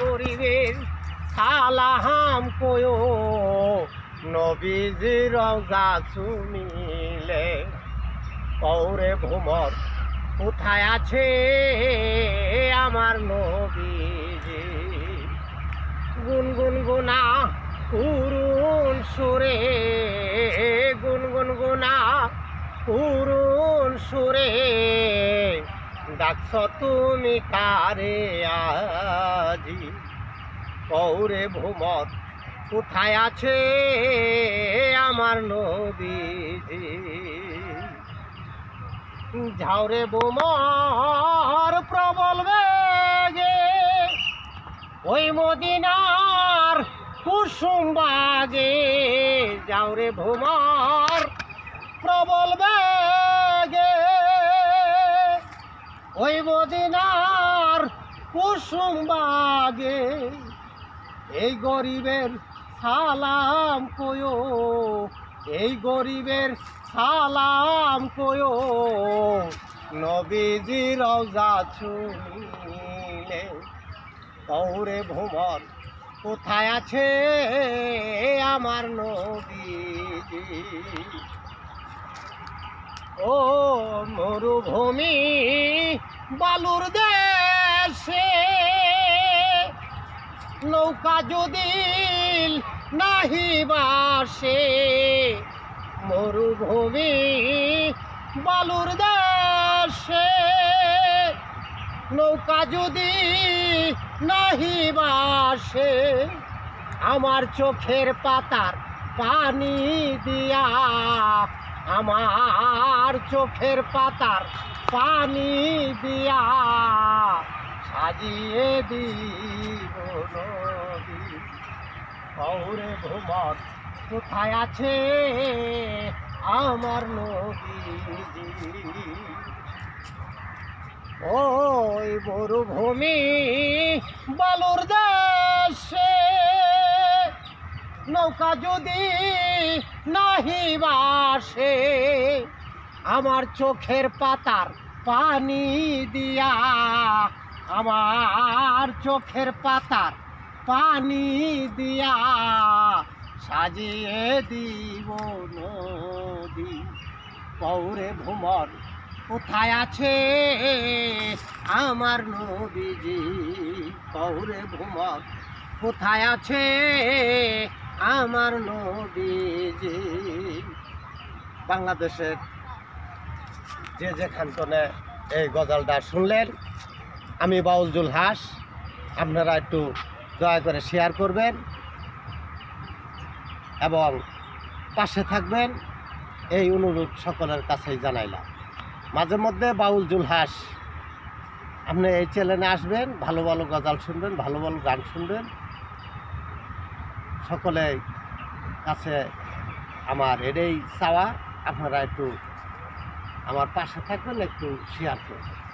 গরিবের সালাহাম কয়ো। নবীজি রওজা চুমিলে কৌরে ভ্রমর কোথায় আছে আমার নবীজি? গুনগুন গুনা করুণ সুরে, গুনগুন গুনা করুণ সুরে। ডাকছ তুমি কারে আজি? কৌরে ভ্রমর কোথায় আছে আমার নবীজি? ঝাউরে বোমার প্রবল বেগে ওই মদিনার কুসুম বাগে যাওরে ভোমার প্রবল বেগে ওই মদিনার কুসুম বাগে, এই গরিবের সালাম কয়ো, এই গরিবের সালাম কয়ো, নবীজি রওজা ছুঁলে কৌরে ভ্রমর কোথায় আছে আমার নবীজি? ও মরুভূমি বালুর দেশে। নৌকা যদি নাহি বাসে, মরুভূমি বালুর দেশে। নৌকা যদি নাহি বাসে, আমার চোখের পাতার পানি দিয়া আমার চোখের পাতার পানি দিয়া সাজিয়ে দিব নদী। ভ্রমর কোথায় আছে? আমার নদী। ওই মরুভূমি বালুর দেশে। নৌকা যদি নাহি বাসে, আমার চোখের পাতার পানি দিয়া, আমার চোখের পাতার পানি দিয়া সাজিয়ে দিব নদী। পৌরে ভ্রমর কোথায় আছে আমার নবীজি? পৌরে ভ্রমর কোথায় আছে আমার নবীজি। বাংলাদেশের যে যেখান কোনে এই গজালটা শুনলেন, আমি বাউল জুল হাস, আপনারা একটু দয়া করে শেয়ার করবেন এবং পাশে থাকবেন, এই অনুরোধ সকলের কাছেই জানাইলাম। মাঝে মধ্যে বাউল জুলহাস আপনি এই চ্যানেলে আসবেন, ভালো ভালো গজাল শুনবেন, ভালো ভালো গান শুনবেন। সকলে কাছে আমার এটাই চাওয়া। আপনারা একটু আমার পাশে থাকবেন একটু শেয়ার করবেন।